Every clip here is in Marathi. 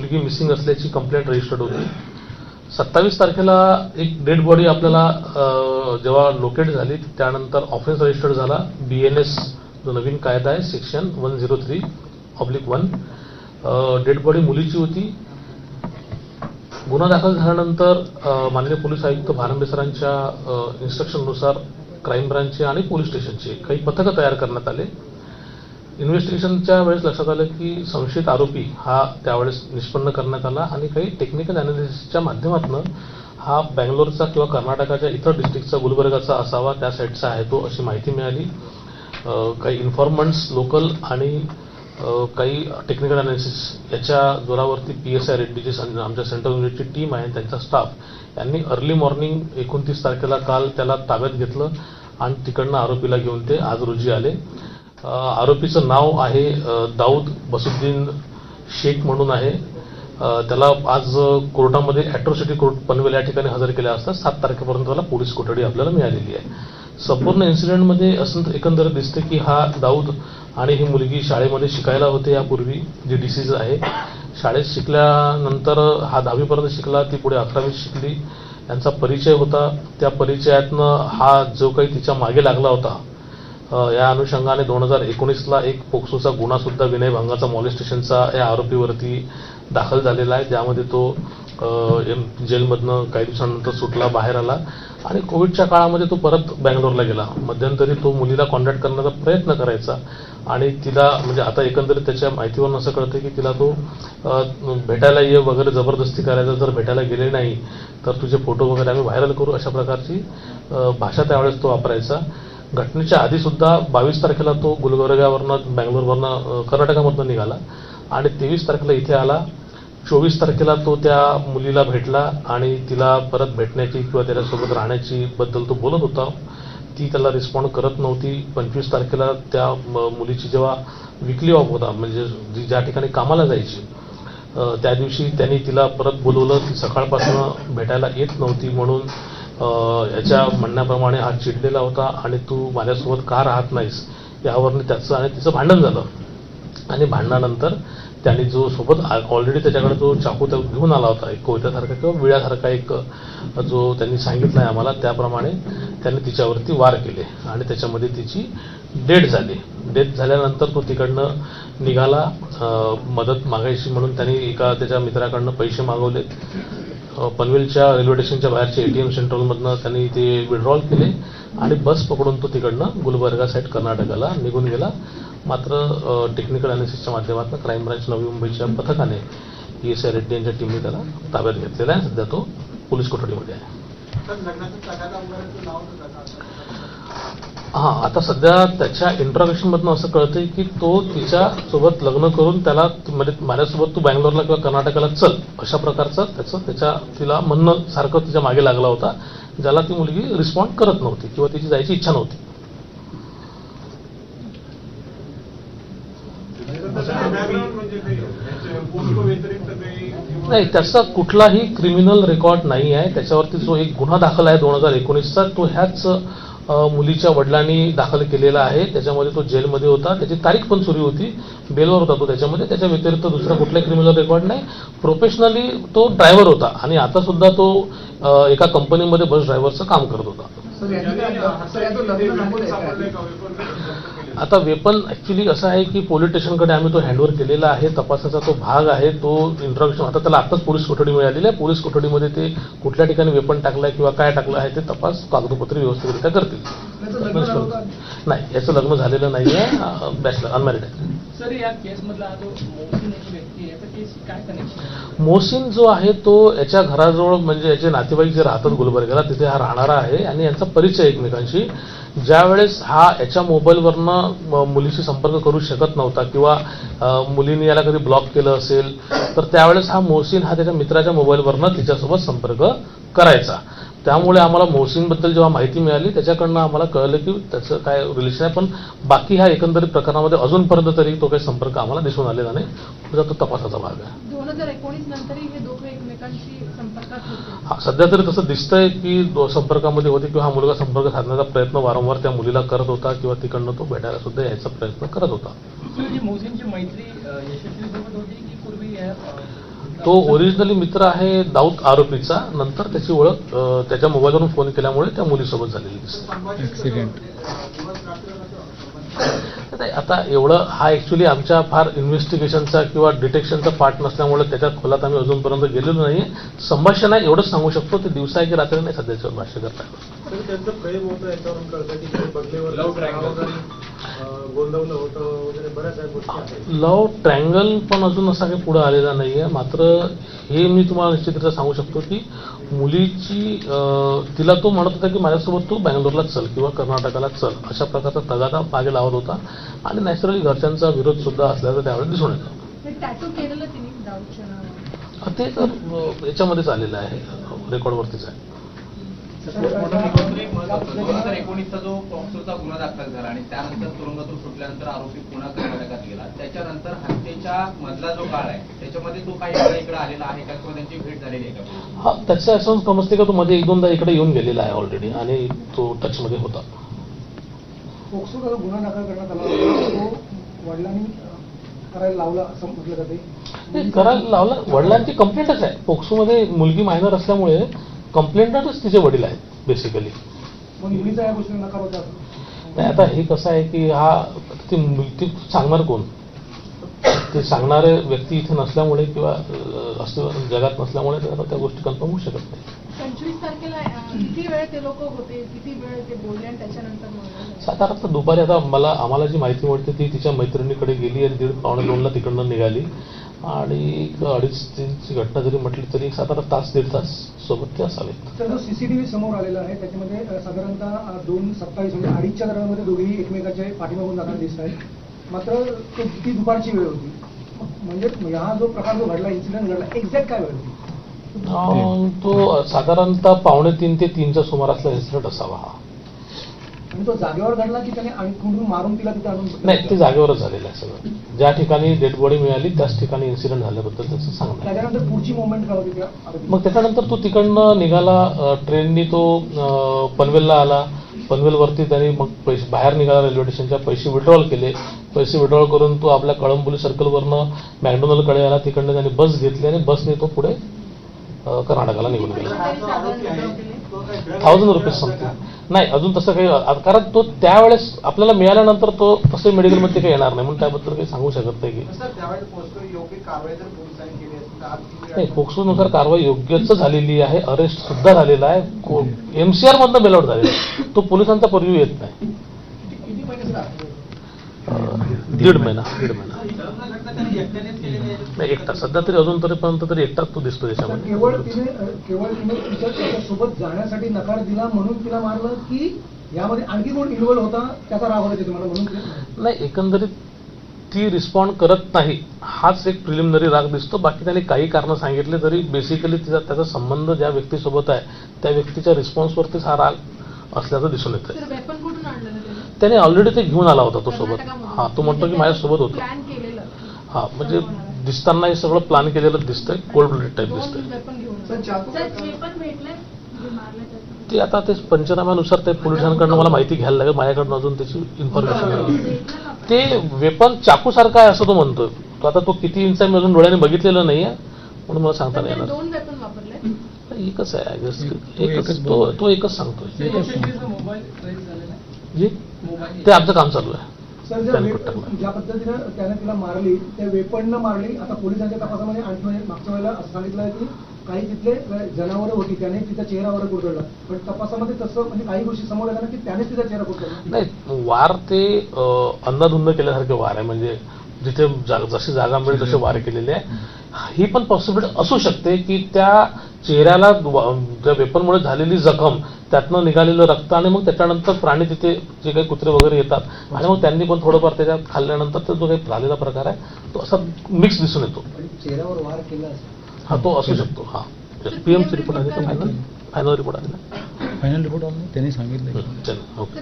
मुलगी मिसिंग असल्याची कंप्लेंट रजिस्टर्ड होती. सत्तावीस तारखेला एक डेड बॉडी आपल्याला जेव्हा लोकेट झाली त्यानंतर ऑफेन्स रजिस्टर्ड झाला. बी एन एस जो नवीन कायदा आहे section one zero three oblique one dead body मुलीची होती. गुन्हा दाखल झाल्यानंतर माननीय पोलीस आयुक्त भारंबे सरांच्या इन्स्ट्रक्शननुसार क्राईम ब्रांचचे आणि पोलीस स्टेशनचे काही पथकं तयार करण्यात आले. इन्व्हेस्टिगेशनच्या वेळेस लक्षात आलं की संशयित आरोपी हा त्यावेळेस निष्पन्न करण्यात आला आणि काही टेक्निकल अनालिसिसच्या माध्यमातून हा बँगलोरचा किंवा कर्नाटकाच्या इतर डिस्ट्रिक्टचा गुलबर्गाचा असावा त्या साईडचा आहे तो अशी माहिती मिळाली. काही इन्फॉर्मंट्स लोकल आणि काही टेक्निकल अनालिसिस याच्या जोरावरती पी एस आय रेड्डीची सं- आमच्या सेंट्रल युनिटची टीम आहे त्यांचा स्टाफ यांनी अर्ली मॉर्निंग एकोणतीस तारखेला काल त्याला ताब्यात घेतलं आणि तिकडनं आरोपीला घेऊन ते आज रोजी आले. आरोपीचं नाव आहे दाऊद बसुद्दीन शेख म्हणून आहे. त्याला आज कोर्टामध्ये अॅट्रॉसिटी कोर्ट पनवेल या ठिकाणी हजर केल्या असता सात तारखेपर्यंत त्याला पोलीस कोठडी आपल्याला मिळालेली आहे. संपूर्ण इन्सिडेंटमध्ये असं एकंदरीत दिसते की हा दाऊद आणि ही मुलगी शाळेमध्ये शिकायला होते यापूर्वी जी डिसीज आहे. शाळेत शिकल्यानंतर हा दहावीपर्यंत शिकला ती पुढे अकरावीत शिकली. यांचा परिचय होता. त्या परिचयातनं हा जो काही तिच्यामागे लागला होता या अनुषंगाने दोन हजार एकोणीसला एक पोक्सोचा गुन्हा सुद्धा विनयभंगाचा मॉलिस्टेशनचा या आरोपीवरती दाखल झालेला आहे. ज्यामध्ये तो एम- जेलमधनं काही दिवसानंतर सुटला बाहेर आला. आणि कोविडच्या काळामध्ये तो परत बँगलोरला गेला. मध्यंतरी तो मुलीला कॉन्टॅक्ट करण्याचा प्रयत्न करायचा. आणि तिला म्हणजे आता एकंदरीत त्याच्या माहितीवरून असं कळतं की तिला तो भेटायला ये वगैरे जबरदस्ती करायचा. जर भेटायला गेले नाही तर तुझे फोटो वगैरे आम्ही व्हायरल करू अशा प्रकारची भाषा त्यावेळेस तो वापरायचा. घटनेच्या आधी सुद्धा बावीस तारखेला तो गुलबर्गावरनं बँगलोरवरनं कर्नाटकामधनं निघाला आणि तेवीस तारखेला इथे आला. चोवीस तारखेला तो त्या मुलीला भेटला आणि तिला परत भेटण्याची किंवा त्याच्यासोबत राहण्याची बद्दल तो बोलत होता. ती त्याला रिस्पॉन्ड करत नव्हती. पंचवीस तारखेला त्या मुलीची जेव्हा विकली ऑफ होता म्हणजे जी ज्या ठिकाणी कामाला जायची त्या दिवशी त्यांनी तिला परत बोलवलं. ती सकाळपासून भेटायला येत नव्हती म्हणून याच्या म्हणण्याप्रमाणे हा चिडलेला होता आणि तू माझ्यासोबत का राहत नाहीस यावरनं त्याचं आणि तिचं भांडण झालं. आणि भांडणानंतर त्यांनी जो सोबत ऑलरेडी त्याच्याकडे जो चाकू त्या घेऊन आला होता एक कोयत्यासारखा किंवा विळ्यासारखा एक जो त्यांनी सांगितला आहे आम्हाला त्याप्रमाणे त्यांनी तिच्यावरती वार केले आणि त्याच्यामध्ये तिची डेथ झाली. डेथ झाल्यानंतर तो तिकडनं निघाला मदत मागायची म्हणून त्यांनी एका त्याच्या मित्राकडनं पैसे मागवले. पनवेलच्या रेल्वे स्टेशनच्या बाहेरच्या एटीएम सेंट्रलमधनं त्यांनी ते विड्रॉल केले आणि बस पकडून तो तिकडनं गुलबर्गा साईड कर्नाटकाला निघून गेला. मात्र टेक्निकल अनालिसिसच्या माध्यमातून क्राईम ब्रांच नवी मुंबईच्या पथकाने पी एस आय रेड्डी यांच्या टीमने त्याला ताब्यात घेतलेला आहे. सध्या तो पोलीस कोठडीमध्ये आहे. हा आता सध्या त्याच्या इंट्रोगेशन मधनं असं कळतंय की तो तिच्या सोबत लग्न करून त्याला म्हणजे माझ्यासोबत तू बँगलोरला किंवा कर्नाटकाला चल अशा प्रकारचं त्याचं त्याच्या तिला म्हणणं सारखं तिच्यामागे लागला होता ज्याला ती मुलगी रिस्पॉन्ड करत नव्हती किंवा तिची जायची इच्छा नव्हती. बॅकग्राऊंड म्हणजे व्यतिरिक्त काही किंवा- नाही त्याचा कुठलाही क्रिमिनल रेकॉर्ड नाही आहे. त्याच्यावरती जो एक गुन्हा दाखल आहे दोन हजार एकोणीसचा तो ह्याच मुलीच्या वडिलांनी दाखल केलेला आहे. त्याच्यामध्ये तो जेलमध्ये होता. त्याची तारीख पण सुरू होती. बेलवर होता तो त्याच्यामध्ये. त्याच्या व्यतिरिक्त दुसरा कुठलाही क्रिमिनल रेकॉर्ड नाही. प्रोफेशनली तो ड्रायव्हर होता आणि आता सुद्धा तो एका कंपनीमध्ये बस ड्रायव्हरचं काम करत होता. आहे. आता वेपन ऍक्च्युली असं आहे की पोलीस स्टेशनकडे आम्ही तो हँडओव्हर केलेला आहे. तपासाचा तो भाग आहे तो इंट्रोडक्शन आता त्याला आताच पोलीस कोठडी मिळालेली आहे. पोलीस कोठडीमध्ये ते कुठल्या ठिकाणी वेपन टाकलाय किंवा काय टाकलं आहे ते तपास कागदपत्र व्यवस्थितरित्या करतील? नाही याचं लग्न झालेलं नाही आहे. बॅचलर अनमॅरिड आहे आहे? मोहसिन जो आहे तो याच्या घराजवळ म्हणजे याचे नातेवाईक जे राहतात गुलबर्ग्याला तिथे हा राहणारा आहे आणि यांचा परिचय एकमेकांशी. ज्यावेळेस हा याच्या मोबाईलवरनं म- मुलीशी संपर्क करू शकत नव्हता किंवा मुलीने याला कधी ब्लॉक केलं असेल तर त्यावेळेस हा मोहसिन हा त्याच्या मित्राच्या मोबाईलवरनं तिच्यासोबत संपर्क करायचा. त्यामुळे आम्हाला मोहसिनबद्दल जेव्हा माहिती मिळाली त्याच्याकडनं आम्हाला कळलं की त्याचं काय रिलेशन आहे. पण बाकी ह्या एकंदरीत प्रकरणामध्ये अजूनपर्यंत तरी तो काही संपर्क आम्हाला दिसून आलेला नाही. तो तपासाचा भाग आहे. दोन हजार एकोणीस नंतरही हे दोघं एकमेकांशी सध्या तरी तसं दिसतंय की दो- संपर्कामध्ये होते किंवा हा मुलगा संपर्क साधण्याचा प्रयत्न वारंवार त्या मुलीला करत होता किंवा तिकडनं तो भेटायला सुद्धा यायचा प्रयत्न करत होता. सर मोहसिनची मैत्री अ, यशस्वी सोबत होती की पूर्वी या अ, तो ओरिजिनली मित्र आहे दाऊद आरोपीचा. नंतर त्याची ओळख त्याच्या मोबाईलवरून फोन केल्यामुळे त्या मुलीसोबत झालेली दिसते. ऍक्सिडेंट आता एवढं हा ऍक्च्युली आमच्या फार इन्व्हेस्टिगेशनचा किंवा डिटेक्शनचा पार्ट नसल्यामुळे त्याच्या खोलात आम्ही अजूनपर्यंत गेलेलो नाही संभाषण आहे एवढंच सांगू शकतो. ते दिवसा आहे की रात्री नाही सध्याच्यावर भाष्य करता गोंधवलं होतं वगैरे बऱ्याच गोष्टी आहेत लव ट्रँगल पण अजून असा काही पुढे आलेला नाहीये. मात्र हे मी तुम्हाला निश्चितरित्या सांगू शकतो की मुलीची तिला तो म्हणत होता की माझ्यासोबत तू बँगलोरला चल किंवा कर्नाटकाला चल अशा प्रकारचा तगादा मागे लावत होता आणि नॅचरली घरच्यांचा विरोध सुद्धा असल्याचं त्यावेळेस दिसून येतं. ते तर याच्यामध्येच आलेलं आहे रेकॉर्डवरतीच आहे. एकोणीसचा जो पॉक्सोचा गुन्हा दाखल झाला आणि त्यानंतर तुरुंगातून सुटल्यानंतर आरोपी पुन्हा कर्नाटकात गेला. त्याच्यानंतर हत्येच्या मधला जो काळ आहे त्याच्यामध्ये तो काही इकडे इकडे आलेला आहे का किंवा त्यांची भेट झालेली आहे का? हा त्याचं असं समजते का तो मध्ये एक दोनदा इकडे येऊन गेलेला आहे ऑलरेडी आणि तो टचमध्ये होता. पोक्सोचा जो गुन्हा दाखल करण्यात आला होता, तो वडिलांनी करायला लावला असं म्हटलं जाते. ते करायला लावला वडिलांची कंप्लेंटच आहे. पोक्सोमध्ये मुलगी मायनर असल्यामुळे कंप्लेंटच तिचे वडील आहेत बेसिकली नाही आता हे कसं आहे की हा ती ती सांगणार कोण? ते सांगणारे व्यक्ती इथे नसल्यामुळे किंवा अस्तित्व जगात नसल्यामुळे आता त्या गोष्टी कन्फर्म होऊ शकत नाही. पंचवीस तारखेला अं, किती वेळ ते लोक होते किती वेळ ते बोलले आणि त्याच्यानंतर मर्डर झालं? साधारणतः दुपारी आता मला आम्हाला जी माहिती मिळते ती तिच्या मैत्रिणीकडे गेली आणि दीड पावणे दोनला तिकडनं निघाली. आणि एक अडीच तीनची घटना जरी म्हटली तरी साधारण तास दीड तास सोबत ते असावेत. तर जो सीसीटीव्ही समोर आलेला आहे त्याच्यामध्ये साधारणतः दोन सत्तावीस म्हणजे अडीचच्या दरम्यानमध्ये दोघेही एकमेकाच्या पाठीमागून जाताना दिसत आहेत. मात्र तो दुपारची वेळ होती. म्हणजे हा जो प्रकार जो घडला इन्सिडेंट घडला एक्झॅक्ट काय वेळ होती? तो साधारणतः पावणे तीन ते तीनच्या सुमारासला इन्सिडेंट असावा हा. तो जागेवर घडला की त्याने आणि कुठून मारून तिला तिथे आणून नाही ते जागेवरच झालेलं आहे सगळं. ज्या ठिकाणी डेड बॉडी मिळाली त्याच ठिकाणी इन्सिडेंट झाल्याबद्दल त्याचं सांगणं. त्याच्यानंतर पुढची मुवमेंट काय होती? मग त्याच्यानंतर तो तिकडनं निघाला ट्रेननी तो पनवेलला आला. पनवेलवरती त्यांनी मग पैसे बाहेर निघाला रेल्वे स्टेशनच्या पैसे विड्रॉल केले. पैसे विड्रॉल करून तो आपल्या कळंबोली सर्कलवरनं मॅकडोनलकडे आला. तिकडनं त्यांनी बस घेतली आणि बसने तो पुढे कर्नाटकाला निघून गेला. थाउजंड रुपीज समथिंग नाही अजून तसं काही कारण तो त्यावेळेस आपल्याला मिळाल्यानंतर तो तसे मेडिकलमध्ये काही येणार नाही. म्हणून त्याबद्दल काही सांगू शकत नाही की. नाही पोक्सोनुसार कारवाई योग्यच झालेली आहे. अरेस्ट सुद्धा झालेला आहे. एमसीआर मधनं बेलआउट झालेला आहे. तो पोलिसांचा पर्व्यू येत नाही. दीड महिना दीड महिना. नाही एकटा सध्या तरी अजून तरीपर्यंत तरी एकटाच तो दिसतो तर त्याच्यामध्ये. केवळ तिने केवळ तिने तिच्या त्याच्यासोबत जाण्यासाठी नकार दिला म्हणून तिला मारलं की यामध्ये आणखी कोण इन्व्हॉल्व होता त्याचा राग होता तुम्हाला म्हणून नाही एकंदरीत ती रिस्पॉन्ड करत नाही हाच एक प्रिलिमिनरी राग दिसतो. बाकी त्याने काही कारणं सांगितले तरी बेसिकली तिचा त्याचा संबंध ज्या व्यक्तीसोबत आहे त्या व्यक्तीच्या रिस्पॉन्सवरतीच हा राग असल्याचं दिसून येत त्याने? त्याने ऑलरेडी ते घेऊन आला होता तो सोबत. हा तो म्हणतो की माझ्यासोबत होता. हा म्हणजे दिसताना हे सगळं प्लॅन केलेलं दिसतंय कोल्ड ब्लड टाईप दिसतंय. वेपन घेऊन सर, चाकू- सर, जे पण भेटलंय जे मारलं त्याचं. ते आता ते पंचनाम्यानुसार ते पोलिसांकडनं मला माहिती घ्यायला लागेल माझ्याकडनं अजून त्याची इन्फॉर्मेशन नाही? ते वेपन चाकू सारखं आहे असं तो म्हणतोय. तो आता तो किती इंच आहे मी अजून डोळ्याने बघितलेलं नाहीये म्हणून मला सांगता नाही येणार. दोन वेपन वापरले. एकच आहे एकच तो एकच सांगतोय मोबाईल. ट्रेस झालेला आहे जी? मोबाईल. ते आमचं काम चालू आहे. सर ज्या पद्धतीनं त्याने तिला मारली त्या वेपननं मारली आता पोलिसांच्या तपासामध्ये आणखी म्हणजे मागच्या वेळेला सांगितलं की काही तिथले जनावरं होती त्याने तिचा चेहरावर कुरतडला पण तपासामध्ये तसं म्हणजे काही गोष्टी समोर येतात की त्यानेच तिचा चेहरा कुरतडला नाही वार ते अं, अंधाधुंद केल्यासारखे वार आहे. म्हणजे जिथे जा- जशी जागा मिळेल तसे वार केलेले आहे. ही पण पॉसिबिलिटी असू शकते की त्या चेहऱ्याला त्या वेपनमुळे झालेली जखम त्यातनं निघालेलं रक्त आणि मग त्याच्यानंतर प्राणी तिथे जे काही कुत्रे वगैरे येतात आणि मग त्यांनी पण थोडंफार त्याच्यात खाल्ल्यानंतर तो जो काही झालेला प्रकार आहे तो असा मिक्स दिसून येतो. चेहऱ्यावर वार केला हा तो असू शकतो. हा. पीएमसी रिपोर्ट आहे फायनल फायनल रिपोर्ट आलेला फायनल रिपोर्ट आला त्यांनी सांगितलं चल ओके.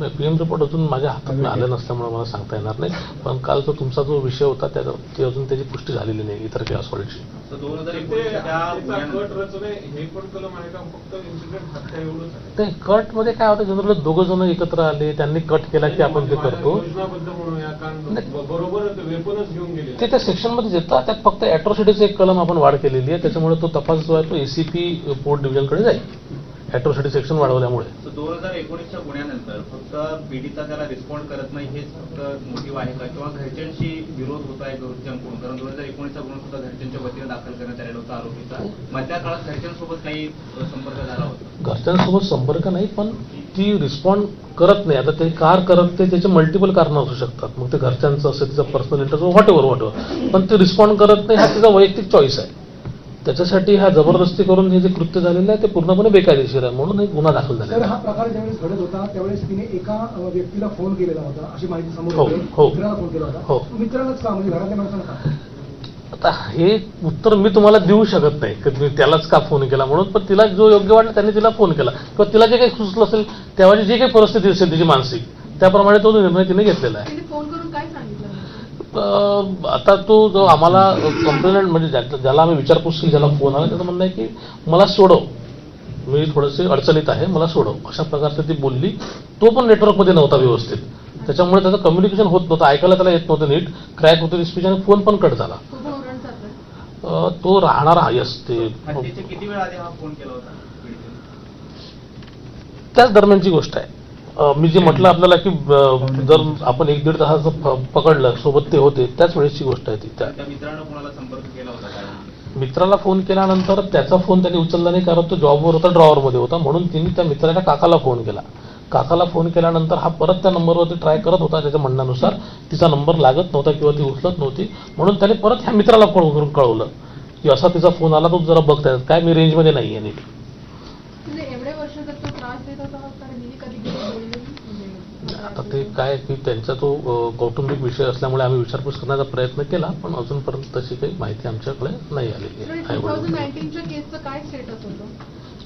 तर पीएम रिपोर्टमध्ये अजून माझ्या हातात आलं नसल्यामुळे मला सांगता येणार नाही. पण काल तो तुमचा जो विषय होता त्या ती अजून त्याची पुष्टी झालेली नाही इतर काही असॉल्टची तर दोन हजार ते कट रचने हे पण कलम आहे का फक्त इन्सिडेंट हत्या एवढंच आहे. ते कटमध्ये काय होतं जनरल दोघं जण एकत्र आले त्यांनी कट केला की आपण ते करतो. नाही. ते त्या सेक्शनमध्ये येतात त्यात फक्त अॅट्रॉसिटीचं एक कलम आपण वाढ केलेली आहे त्याच्यामुळे तो तपास जो आहे तो एसीपी पोर्ट डिव्हिजनकडे जाईल. अॅट्रॉसिटी सेक्शन वाढवल्यामुळे. दोन हजार एकोणीसच्या गुन्ह्यानंतर फक्त पीडिता त्याला रिस्पॉन्ड करत नाही हेच फक्त मोटिव्ह आहे का? किंवा घरच्यांशी विरोध होत आहे घरच्यांकडून कारण दोन हजार एकोणीसचा गुन्हा सुद्धा घरच्यांच्या वतीने दाखल करण्यात आलेला होता आरोपीचा. मधल्या काळात घरच्यांसोबत काही संपर्क झाला होता? घरच्यांसोबत संपर्क नाही पण ती रिस्पॉन्ड करत नाही. आता ते कार करत ते त्याचे मल्टिपल कारण असू शकतात. मग ते घरच्यांचं असेल तिचा personal interest whatever whatever पण ते रिस्पॉन्ड करत नाही हा तिचा वैयक्तिक चॉईस आहे. त्याच्यासाठी हा जबरदस्ती करून हे जे कृत्य झालेलं आहे ते पूर्णपणे बेकायदेशीर आहे म्हणून एक गुन्हा दाखल तर झालेला हा प्रकार ज्यावेळेस घडत होता त्यावेळेस तिने एका व्यक्तीला फोन केलेला होता अशी माहिती समोर हो, येते. हो. मित्राला फोन केला होता हो. मित्रालाच का म्हणजे घरातल्या माणसाला का आता हे उत्तर मी तुम्हाला देऊ शकत नाही की तुम्ही त्यालाच का फोन केला म्हणून पण तिला जो योग्य वाटला त्याने तिला फोन केला किंवा तिला जे काही सुचलं असेल तेव्हाची जी काही परिस्थिती असेल तिची मानसिक त्याप्रमाणे तो निर्णय तिने घेतलेला आहे तिने फोन करून आता तो जो आम्हाला कंप्लेंट म्हणजे ज्या- ज्याला आम्ही विचारपूस केली ज्याला फोन आला त्याचं म्हणणं आहे की मला सोडव. मी थोडेसे अडचणीत आहे मला सोडव. अशा प्रकारचं ती बोलली. तो पण नेटवर्कमध्ये नव्हता व्यवस्थित. त्याच्यामुळे त्याचं कम्युनिकेशन होत नव्हतं ऐकायला त्याला येत नव्हतं नीट. क्रॅक होते स्पीच आणि फोन पण कट झाला. तो राहणार आहे यस ते हत्येच्या किती वेळ आधी फोन केला होता? पीडितेने? त्याच दरम्यानची गोष्ट आहे. मी जे म्हटलं आपल्याला की जर आपण एक दीड तासाचं प- पकडलं सोबत ते होते त्याच वेळेसची गोष्ट आहे ती. त्या मित्राला फोन केल्यानंतर त्याचा फोन त्यांनी उचलला नाही कारण तो जॉबवर होता ड्रॉवरमध्ये होता म्हणून तिने त्या मित्राच्या काकाला फोन केला. काकाला फोन केल्यानंतर हा परत त्या नंबरवरती ट्राय करत होता त्याच्या म्हणण्यानुसार. तिचा नंबर लागत नव्हता किंवा ती उचलत नव्हती म्हणून त्याने परत ह्या मित्राला फोन करून कळवलं. की असा तिचा फोन आला तो जरा बघताय काय मी रेंजमध्ये नाही आहे नीट म्हणजे एवढे वर्ष जर तो त्रास देत होता तर हिने कधी गेली बोलली म्हणजे आता ते काय की त्यांचा तो कौटुंबिक विषय असल्यामुळे आम्ही विचारपूस करण्याचा प्रयत्न केला पण अजूनपर्यंत तशी काही माहिती आमच्याकडे नाही आलेली आहे.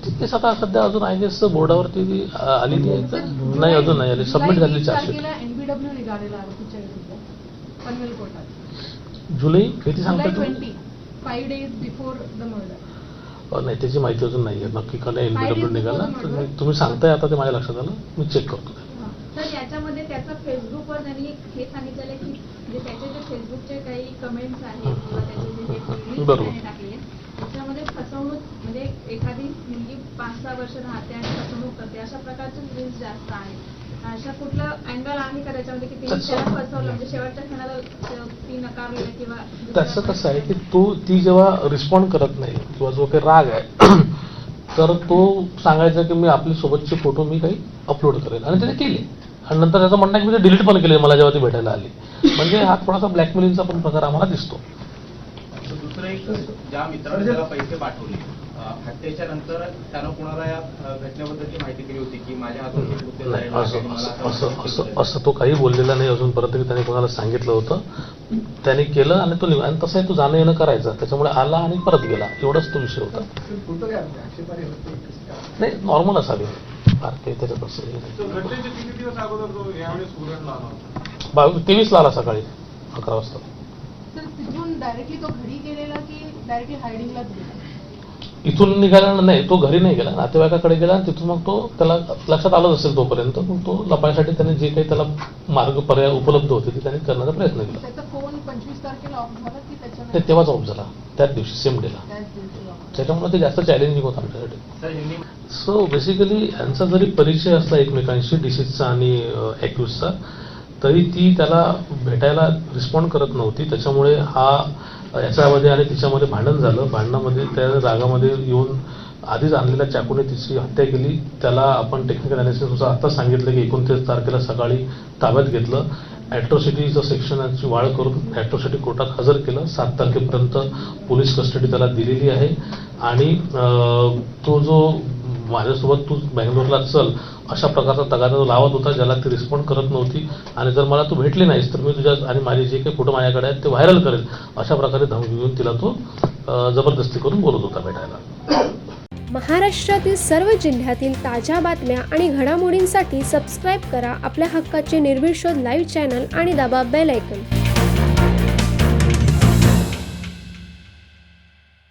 ती केस आता सध्या अजून आय गेस बोर्डावरती आलेली आहे. का? नाही अजून नाही आली सबमिट झाली चार्जशीट. जुलै किती सांगता नाही त्याची माहिती अजून नाही आहे नक्की कधी Five एनबीडब्ल्यू निघाला. तुम्ही सांगताय आता ते माझ्या लक्षात आलं. मी चेक करतो. तर याच्यामध्ये त्याचा फेसबुकवर त्यांनी हे सांगितलेलं आहे की म्हणजे त्याचे जे फेसबुकचे काही कमेंट्स आहेत किंवा त्याचे जे हे टाकले त्याच्यामध्ये फसवणूक म्हणजे एखादी मुलगी पाच सहा वर्ष राहते आणि फसवणूक करते. अशा प्रकारचे रील्स जास्त आहेत. अशा कुठलं अँगल आहे का त्याच्यामध्ये की तिने तसं- त्याला फसवलं म्हणजे शेवटच्या क्षणाला त- ती नकारलेलं किंवा त्याचं कसं आहे की तो ती जेव्हा रिस्पॉन्ड करत नाही किंवा जो काही राग आहे तर तो सांगायचा की मी आपली सोबतचे फोटो मी काही अपलोड करेल. आणि त्याने केले. आणि नंतर त्याचं म्हणणं की मी ते डिलीट पण केले मला जेव्हा ती भेटायला आली. म्हणजे हा थोडासा ब्लॅकमेलिंगचा पण प्रकार आम्हाला दिसतो. दुसरं एक ज्या मित्राने त्याला पैसे पाठवले हत्येच्या नंतर त्यानं कुणाला या घटनेबद्दलची माहिती दिली होती की माझ्या हातून असं तो काही बोललेला नाही अजूनपर्यंत की त्याने कोणाला सांगितलं होतं. त्याने केलं आणि तो आणि तसंही तो जाणं येणं करायचा. त्याच्यामुळे आला आणि परत गेला. एवढाच तो विषय होता? नाही नॉर्मल असावे. फार काही त्याच्यात असं नाही. तर घटनेचे किती दिवस अगोदर तो यावेळेस उघडला आला सकाळी अकरा वाजता. डायरेक्टली तो घरी गेलेला की डायरेक्टली हायडिंगलाच गेला इथून निघाला नाही तो घरी नाही गेला नातेवाईकाकडे गेला आणि तिथून मग तो त्याला लक्षात आलंच असेल तोपर्यंत मग तो लपायसाठी त्याने जे काही त्याला मार्ग पर्याय उपलब्ध होते ते त्याने करण्याचा प्रयत्न केला. त्याचा फोन पंचवीस तारखेला ऑफ झाला की ते तेव्हाच ऑफ झाला त्याच दिवशी सेम डेला. त्याच्यामुळे ते जास्त चॅलेंजिंग होतं आमच्यासाठी. सो बेसिकली यांचा जरी परिचय असला एकमेकांशी डिसीजचा आणि ॲक्युजचा तरी ती त्याला भेटायला रिस्पॉन्ड करत नव्हती. त्याच्यामुळे हा याच्यामध्ये आणि तिच्यामध्ये भांडण झालं. भांडणामध्ये त्या रागामध्ये येऊन आधीच आणलेल्या चाकूने तिची हत्या केली. त्याला आपण टेक्निकल अनालिसिसनुसार आता सांगितलं की एकोणतीस तारखेला सकाळी ताब्यात घेतलं. ॲट्रॉसिटीचं सेक्शनची वाढ करून ॲट्रॉसिटी कोर्टात हजर केलं. सात तारखेपर्यंत पोलीस कस्टडी त्याला दिलेली आहे. आणि तो जो माझ्यासोबत तू बँगलोरला चल अशा प्रकारचा तगादा तो लावत होता ज्याला ती रिस्पॉन्ड करत नव्हती. आणि जर मला तू भेटली नाहीस तर मी तुझ्या आणि माझे जे काही फोटो माझ्याकडे आहेत ते व्हायरल करेल. अशा प्रकारे धमकी घेऊन तिला तो जबरदस्ती करून बोलत होता भेटायला. महाराष्ट्रातील सर्व जिल्ह्यातील ताज्या बातम्या आणि घडामोडींसाठी सबस्क्राईब करा आपल्या हक्काचे निर्भीड शोध लाईव्ह चॅनल आणि दाबा बेल ऐकन